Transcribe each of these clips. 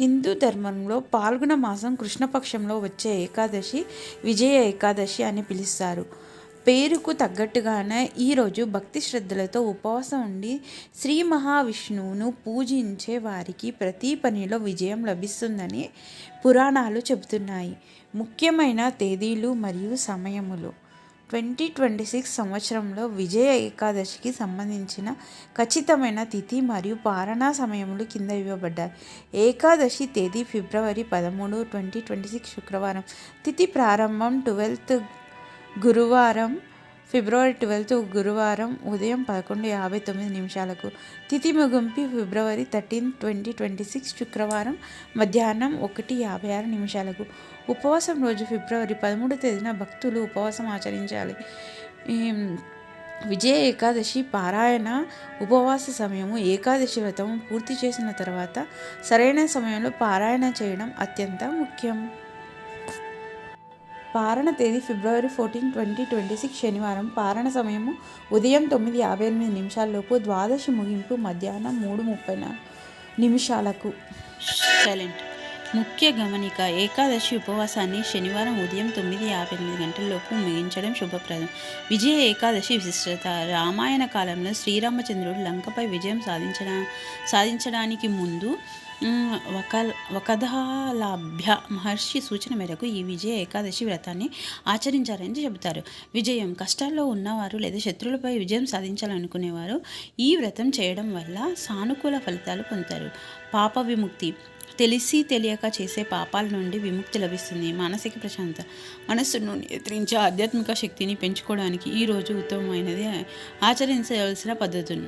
హిందూ ధర్మంలో పాల్గొన మాసం కృష్ణపక్షంలో వచ్చే ఏకాదశి విజయ ఏకాదశి అని పిలుస్తారు. పేరుకు తగ్గట్టుగానే ఈరోజు భక్తి శ్రద్ధలతో ఉపవాసం ఉండి శ్రీ మహావిష్ణువును పూజించే వారికి ప్రతి పనిలో విజయం లభిస్తుందని పురాణాలు చెబుతున్నాయి. ముఖ్యమైన తేదీలు మరియు సమయములు. ట్వంటీ ట్వంటీ సిక్స్ సంవత్సరంలో విజయ ఏకాదశికి సంబంధించిన ఖచ్చితమైన తిథి మరియు పారణా సమయములు కింద ఇవ్వబడ్డాయి. ఏకాదశి తేదీ ఫిబ్రవరి పదమూడు ట్వంటీ ట్వంటీ సిక్స్ శుక్రవారం. తిథి ప్రారంభం ట్వెల్త్ గురువారం ఫిబ్రవరి ట్వెల్త్ గురువారం ఉదయం పదకొండు యాభై తొమ్మిది నిమిషాలకు తిథి ముగింపు February thirteen twenty twenty six శుక్రవారం మధ్యాహ్నం ఒకటి యాభై ఆరు నిమిషాలకు. ఉపవాసం రోజు ఫిబ్రవరి పదమూడు తేదీన భక్తులు ఉపవాసం ఆచరించాలి. విజయ ఏకాదశి పారాయణ ఉపవాస సమయము ఏకాదశి వ్రతము పూర్తి చేసిన తర్వాత సరైన సమయంలో పారాయణ చేయడం అత్యంత ముఖ్యం. పారణ తేదీ February fourteen twenty twenty six శనివారం. పారణ సమయము ఉదయం తొమ్మిది యాభై ఎనిమిది నిమిషాల్లోపు ద్వాదశి ముగింపు మధ్యాహ్నం మూడు ముప్పై నిమిషాలకు. సైలెంట్ ముఖ్య గమనిక ఏకాదశి ఉపవాసాన్ని శనివారం ఉదయం తొమ్మిది యాభై ఎనిమిది గంటలలోపు ముగించడం శుభప్రదం. విజయ ఏకాదశి విశిష్టత. రామాయణ కాలంలో శ్రీరామచంద్రుడు లంకపై విజయం సాధించడా సాధించడానికి ముందు ఒక వకధాలాభ్య మహర్షి సూచన మేరకు ఈ విజయ ఏకాదశి వ్రతాన్ని ఆచరించారని చెబుతారు. విజయం కష్టాల్లో ఉన్నవారు లేదా శత్రువులపై విజయం సాధించాలనుకునేవారు ఈ వ్రతం చేయడం వల్ల సానుకూల ఫలితాలు పొందుతారు. పాప విముక్తి. తెలిసి తెలియక చేసే పాపాల నుండి విముక్తి లభిస్తుంది. మానసిక ప్రశాంత. మనస్సును నియంత్రించే ఆధ్యాత్మిక శక్తిని పెంచుకోవడానికి ఈరోజు ఉత్తమమైనది. ఆచరించవలసిన పద్ధతులు.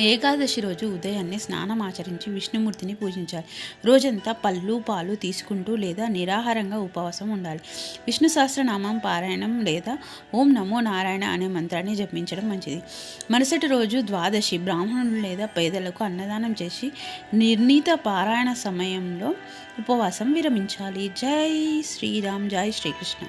ఏకాదశి రోజు ఉదయాన్నే స్నానం ఆచరించి విష్ణుమూర్తిని పూజించాలి. రోజంతా పళ్ళు పాలు తీసుకుంటూ లేదా నిరాహారంగా ఉపవాసం ఉండాలి. విష్ణు సహస్రనామం పారాయణం లేదా ఓం నమో నారాయణ అనే మంత్రాన్ని జపించడం మంచిది. మరుసటి రోజు ద్వాదశి బ్రాహ్మణులు లేదా పేదలకు అన్నదానం చేసి నిర్ణీత పారాయణ సమయంలో ఉపవాసం విరమించాలి. జై శ్రీరామ్ జై శ్రీకృష్ణ.